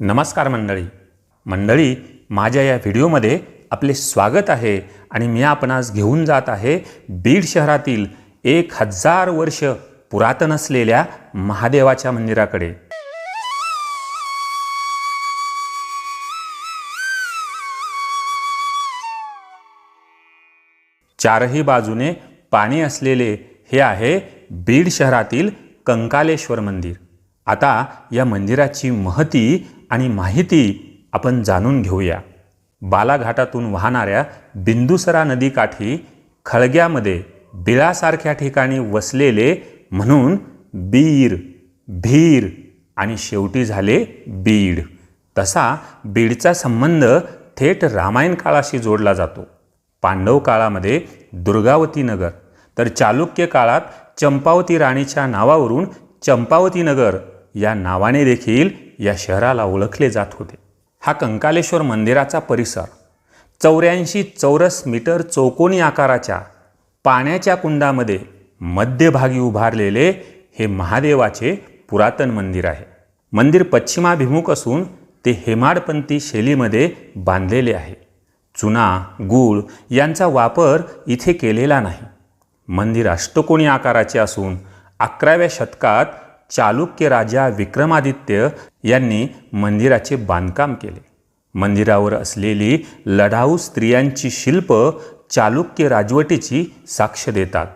नमस्कार मंडळी. मंडळी माझ्या या व्हिडिओमध्ये आपले स्वागत आहे आणि मी आपण आज घेऊन जात आहे बीड शहरातील एक हजार वर्ष पुरातन असलेल्या महादेवाच्या मंदिराकडे. चारही बाजूने पाणी असलेले हे आहे बीड शहरातील कंकालेश्वर मंदिर. आता या मंदिराची महती आणि माहिती आपण जाणून घेऊया. बालाघाटातून वाहणाऱ्या बिंदुसरा नदीकाठी खळग्यामध्ये बिळासारख्या ठिकाणी वसलेले म्हणून बीर भीर आणि शेवटी झाले बीड. तसा बीडचा संबंध थेट रामायण काळाशी जोडला जातो. पांडव काळामध्ये दुर्गावती नगर तर चालुक्य काळात चंपावती राणीच्या नावावरून चंपावती नगर या नावाने देखील या शहराला ओळखले जात होते. हा कंकालेश्वर मंदिराचा परिसर चौऱ्याऐंशी चौरस मीटर चौकोनी आकाराच्या पाण्याच्या कुंडामध्ये मध्यभागी उभारलेले हे महादेवाचे पुरातन मंदिर आहे. मंदिर पश्चिमाभिमुख असून ते हेमाडपंथी शैलीमध्ये बांधलेले आहे. चुना गूळ यांचा वापर इथे केलेला नाही. मंदिर अष्टकोनी आकाराचे असून अकराव्या शतकात चालुक्य राजा विक्रमादित्य यांनी मंदिराचे बांधकाम केले. मंदिरावर असलेली लढाऊ स्त्रियांची शिल्प चालुक्य राजवटीची साक्ष देतात.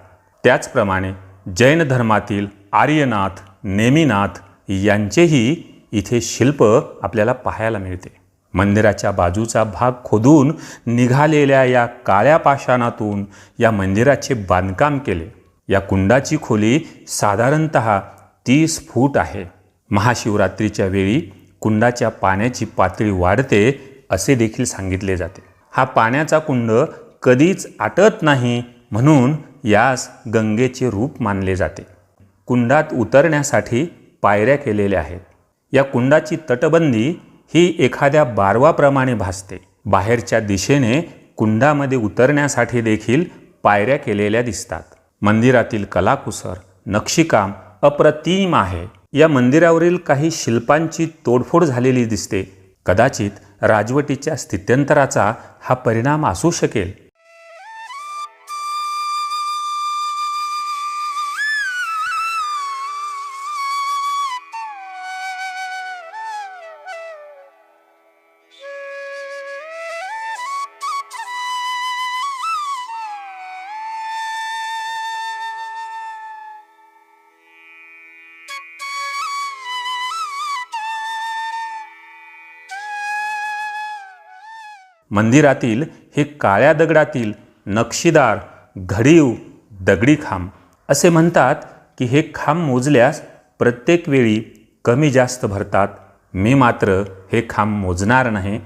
त्याचप्रमाणे जैन धर्मातील आर्यनाथ नेमिनाथ यांचेही इथे शिल्प आपल्याला पाहायला मिळते. मंदिराच्या बाजूचा भाग खोदून निघालेल्या या काळ्या पाषाणातून या मंदिराचे बांधकाम केले. या कुंडाची खोली साधारणत तीस फूट आहे. महाशिवरात्रीच्या वेळी कुंडाच्या पाण्याची पातळी वाढते असे देखील सांगितले जाते. हा पाण्याचा कुंड कधीच आटत नाही म्हणून यास गंगेचे रूप मानले जाते. कुंडात उतरण्यासाठी पायऱ्या केलेल्या आहेत. या कुंडाची तटबंदी ही एखाद्या बारवाप्रमाणे भासते. बाहेरच्या दिशेने कुंडामध्ये उतरण्यासाठी देखील पायऱ्या केलेल्या दिसतात. मंदिरातील कलाकुसर नक्षीकाम अप्रतिम आहे. या मंदिरावरील काही शिल्पांची तोडफोड झालेली दिसते. कदाचित राजवटीच्या स्थित्यंतराचा हा परिणाम असू शकेल. मंदिरातील हे काळ्या दगडातील नक्षीदार घडीव दगडी खांब असे म्हणतात की हे खांब मोजल्यास प्रत्येक वेळी कमी जास्त भरतात. मी मात्र हे खांब मोजणार नाही.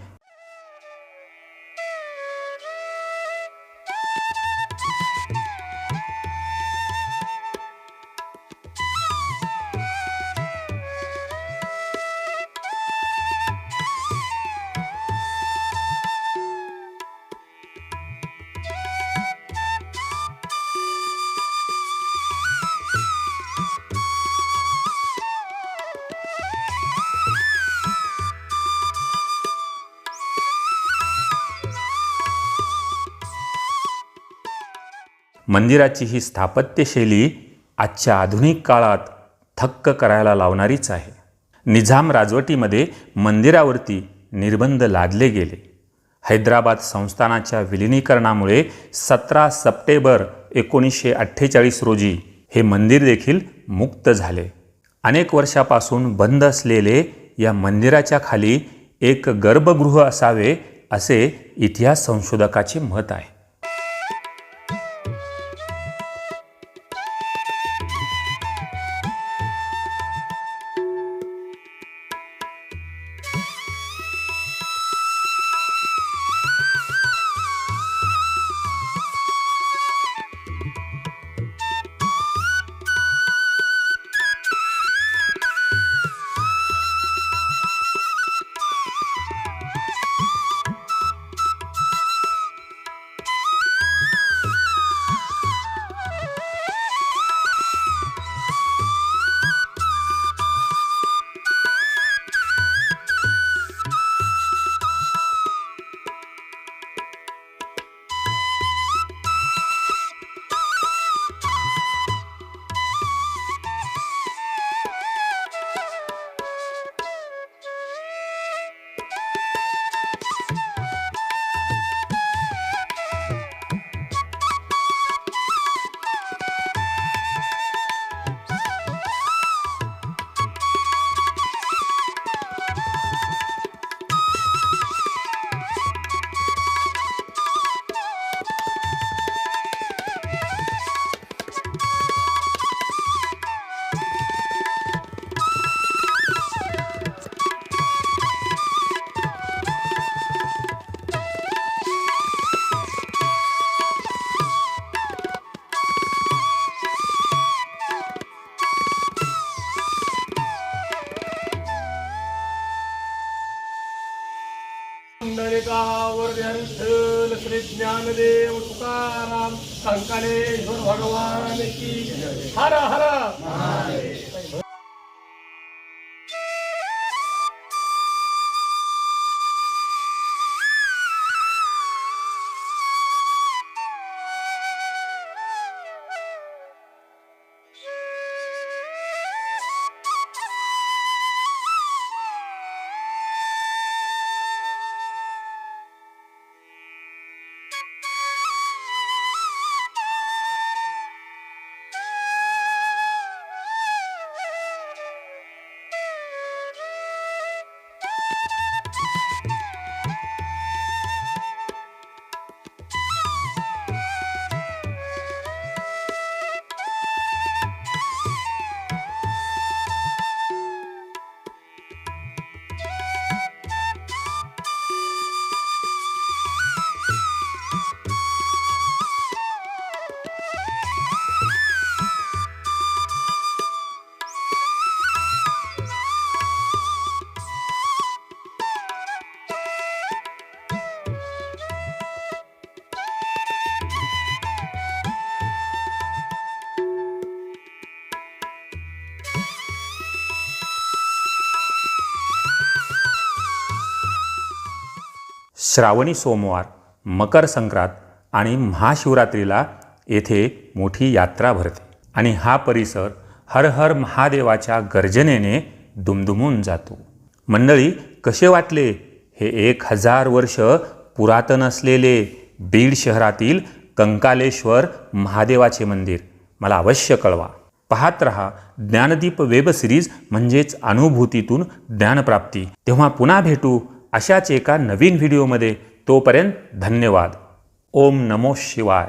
मंदिराची ही स्थापत्यशैली आजच्या आधुनिक काळात थक्क करायला लावणारीच आहे. निझाम राजवटीमध्ये मंदिरावरती निर्बंध लादले गेले. हैदराबाद संस्थानाच्या विलिनीकरणामुळे सतरा सप्टेंबर एकोणीसशे अठ्ठेचाळीस रोजी हे मंदिर देखील मुक्त झाले. अनेक वर्षापासून बंद असलेले या मंदिराच्या खाली एक गर्भगृह असावे असे इतिहास संशोधकाचे मत आहे. ज्ञानदेव तुकाराम कंकालेश्वर भगवान की हर हर श्रावणी सोमवार मकर संक्रांत आणि महाशिवरात्रीला येथे मोठी यात्रा भरते. आणि हा परिसर हर हर महादेवाच्या गर्जनेने दुमदुमून जातो. मंडळी कसे वाटले? हे एक हजार वर्ष पुरातन असलेले बीड शहरातील कंकालेश्वर महादेवाचे मंदिर. मला अवश्य कळवा. पाहत रहा ज्ञानदीप वेब सिरीज म्हणजेच अनुभूतीतून ज्ञानप्राप्ती. तेव्हा पुन्हा भेटू. अशाच एका नवीन व्हिडिओमध्ये तोपर्यंत धन्यवाद. ओम नमो शिवाय.